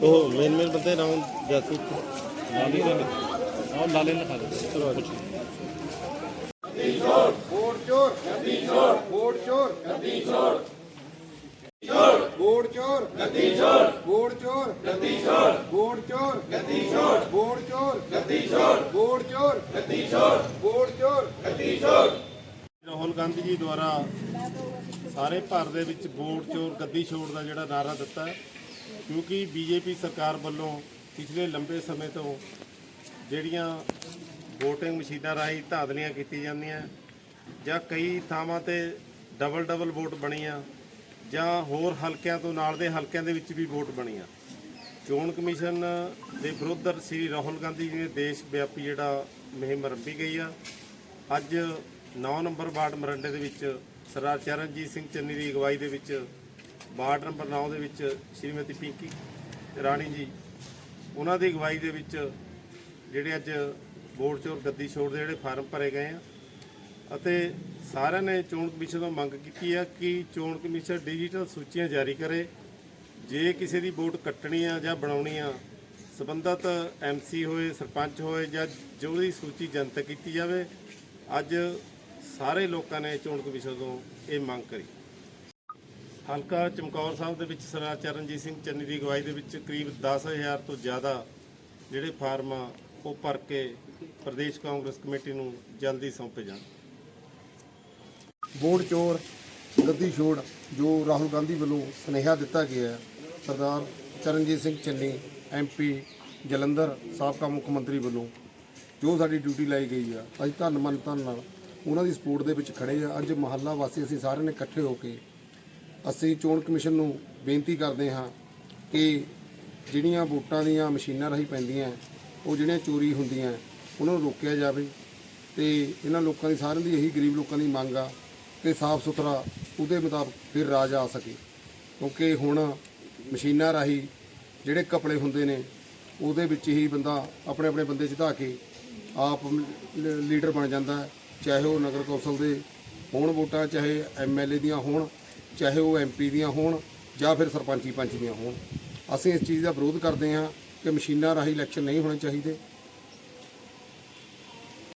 ਉਹ main main ਬੰਦੇ ਨਾਮ ਜਾਸੂ। ਲਾਲੀ ਦੇ ਆਹ ਲਾਲੇ ਲਿਖਾ ਦੇ ਚਲੋ ਵੋਟ ਚੋਰ ਗੱਦੀ ਚੋਰ ਗੱਦੀ ਚੋਰ ਵੋਟ ਚੋਰ ਗੱਦੀ ਚੋਰ ਵੋਟ ਚੋਰ ਗੱਦੀ ਚੋਰ ਗੱਦੀ ਚੋਰ ਵੋਟ ਚੋਰ ਗੱਦੀ ਚੋਰ ਵੋਟ ਚੋਰ ਗੱਦੀ ਚੋਰ ਵੋਟ ਚੋਰ ਗੱਦੀ ਚੋਰ ਰਾਹੁਲ ਗਾਂਧੀ ਜੀ ਦੁਆਰਾ ਸਾਰੇ ਭਾਰਤ ਦੇ ਵਿੱਚ ਵੋਟ ਚੋਰ ਗੱਦੀ ਛੋੜ ਦਾ ਜਿਹੜਾ ਨਾਰਾ ਦਿੱਤਾ ਹੈ, ਕਿਉਂਕਿ ਬੀਜੇਪੀ ਸਰਕਾਰ ਵੱਲੋਂ ਪਿਛਲੇ ਲੰਬੇ ਸਮੇਂ ਤੋਂ ਜਿਹੜੀਆਂ VOTING ਮਸ਼ੀਨਾਂ ਰਾਹੀਂ ਧਾਂਦਲੀਆਂ ਕੀਤੀਆਂ ਜਾਂਦੀਆਂ, ਜਾਂ ਕਈ ਥਾਵਾਂ ਤੇ ਡਬਲ ਡਬਲ ਵੋਟ ਬਣੀਆਂ, ਜਾਂ ਹੋਰ ਹਲਕਿਆਂ ਤੋਂ ਨਾਲ ਦੇ ਹਲਕਿਆਂ ਦੇ ਵਿੱਚ ਵੀ ਵੋਟ ਬਣੀਆਂ। ਚੋਣ ਕਮਿਸ਼ਨ ਦੇ ਵਿਰੁੱਧ ਸ੍ਰੀ ਰਾਹੁਲ ਗਾਂਧੀ ਜੀ ਨੇ ਦੇਸ਼ ਵਿਆਪੀ ਜਿਹੜਾ ਮੁਹਿੰਮ ਰੰਭੀ ਗਈ ਆ। ਅੱਜ 9 ਨੰਬਰ ਵਾਰਡ ਮਰੰਡੇ ਦੇ ਵਿੱਚ ਸਰਦਾਰ ਚਰਨਜੀਤ ਸਿੰਘ ਚੰਨੀ ਦੀ ਅਗਵਾਈ ਦੇ ਵਿੱਚ ਵਾਰਡ ਨੰਬਰ 9 ਦੇ ਵਿੱਚ ਸ਼੍ਰੀਮਤੀ ਪਿੰਕੀ ਰਾਣੀ ਜੀ, ਉਹਨਾਂ ਦੀ ਅਗਵਾਈ ਦੇ ਵਿੱਚ ਜਿਹੜੇ ਅੱਜ ਵੋਟ ਚੋਰ ਗੱਦੀ ਛੋੜ ਦੇ ਜਿਹੜੇ ਫਾਰਮ ਭਰੇ ਗਏ ਆ ਅਤੇ ਸਾਰਿਆਂ ਨੇ ਚੋਣ ਕਮਿਸ਼ਨ ਤੋਂ ਮੰਗ ਕੀਤੀ ਆ ਕਿ ਚੋਣ ਕਮਿਸ਼ਨ ਡਿਜੀਟਲ ਸੂਚੀਆਂ ਜਾਰੀ ਕਰੇ। ਜੇ ਕਿਸੇ ਦੀ ਵੋਟ ਕੱਟਣੀ ਆ ਜਾਂ ਬਣਾਉਣੀ ਆ, ਸਬੰਧਤ ਐਮਸੀ ਹੋਏ, ਸਰਪੰਚ ਹੋਏ ਜਾਂ ਜੋ ਸੂਚੀ ਜਨਤਕ ਕੀਤੀ ਜਾਵੇ, ਅੱਜ ਸਾਰੇ ਲੋਕਾਂ ਨੇ ਚੋਣ ਕਮਿਸ਼ਨ ਤੋਂ ਇਹ ਮੰਗ ਕਰੀ। ਹਲਕਾ ਚਮਕੌਰ ਸਾਹਿਬ ਦੇ ਵਿੱਚ ਸਰਦਾਰ ਚਰਨਜੀਤ ਸਿੰਘ ਚੰਨੀ ਦੀ ਅਗਵਾਈ ਦੇ ਵਿੱਚ ਕਰੀਬ 10000 ਤੋਂ ਜ਼ਿਆਦਾ ਜਿਹੜੇ ਫਾਰਮ ਆ, ਉਹ ਭਰ ਕੇ ਪ੍ਰਦੇਸ਼ ਕਾਂਗਰਸ ਕਮੇਟੀ ਨੂੰ ਜਲਦੀ ਸੌਂਪੇ ਜਾਣ। ਵੋਟ ਚੋਰ ਗੱਦੀ ਛੋੜ, ਜੋ ਰਾਹੁਲ ਗਾਂਧੀ ਵੱਲੋਂ ਸੁਨੇਹਾ ਦਿੱਤਾ ਗਿਆ ਸਰਦਾਰ ਚਰਨਜੀਤ ਸਿੰਘ ਚੰਨੀ ਐਮਪੀ ਜਲੰਧਰ, ਸਾਬਕਾ ਮੁੱਖ ਮੰਤਰੀ ਵੱਲੋਂ, ਜੋ ਸਾਡੀ ਡਿਊਟੀ ਲਾਈ ਗਈ ਆ, ਅਸੀਂ ਧੰਨ ਮਨ ਧੰਨ ਨਾਲ ਉਹਨਾਂ ਦੀ ਸਪੋਰਟ ਦੇ ਵਿੱਚ ਖੜੇ ਆ। ਅੱਜ ਮਹੱਲਾ ਵਾਸੀ ਅਸੀਂ ਸਾਰਿਆਂ ਨੇ ਇਕੱਠੇ ਹੋ ਕੇ ਅਸੀਂ ਚੋਣ ਕਮਿਸ਼ਨ ਨੂੰ ਬੇਨਤੀ ਕਰਦੇ ਹਾਂ ਕਿ ਜਿਹੜੀਆਂ ਵੋਟਾਂ ਦੀਆਂ ਮਸ਼ੀਨਾਂ ਰਾਹੀਂ ਪੈਂਦੀਆਂ, ਉਹ ਜਿਹੜੀਆਂ ਚੋਰੀ ਹੁੰਦੀਆਂ, ਉਹਨਾਂ ਨੂੰ ਰੋਕਿਆ ਜਾਵੇ ਤੇ ਇਹਨਾਂ ਲੋਕਾਂ ਦੀ ਸਾਰਿਆਂ ਦੀ ਇਹੀ ਗਰੀਬ ਲੋਕਾਂ ਦੀ ਮੰਗ ਆ ਕਿ ਸਾਫ਼ ਸੁਥਰਾ ਉਹਦੇ ਮੁਤਾਬਕ ਫਿਰ ਰਾਜ ਆ ਸਕੇ। ਕਿਉਂਕਿ ਹੁਣ ਮਸ਼ੀਨਾਂ ਰਾਹੀਂ ਜਿਹੜੇ ਕਪੜੇ ਹੁੰਦੇ ਨੇ, ਉਹਦੇ ਵਿੱਚ ਹੀ ਬੰਦਾ ਆਪਣੇ ਆਪਣੇ ਬੰਦੇ ਜਿਤਾ ਕੇ ਆਪ ਲੀਡਰ ਬਣ ਜਾਂਦਾ, ਚਾਹੇ ਉਹ ਨਗਰ ਕੌਂਸਲ ਦੇ ਹੋਣ ਵੋਟਾਂ, ਚਾਹੇ ਐਮਐਲਏ ਦੀਆਂ ਹੋਣ। ਚਾਹੇ ਉਹ ਐਮਪੀ ਦੀਆਂ ਹੋਣ ਜਾਂ ਫਿਰ ਸਰਪੰਚੀ ਪੰਚ ਦੀਆਂ ਹੋਣ। ਅਸੀਂ ਇਸ ਚੀਜ਼ ਦਾ ਵਿਰੋਧ ਕਰਦੇ ਹਾਂ ਕਿ ਮਸ਼ੀਨਾਂ ਰਾਹੀਂ ਇਲੈਕਸ਼ਨ ਨਹੀਂ ਹੋਣੇ ਚਾਹੀਦੇ।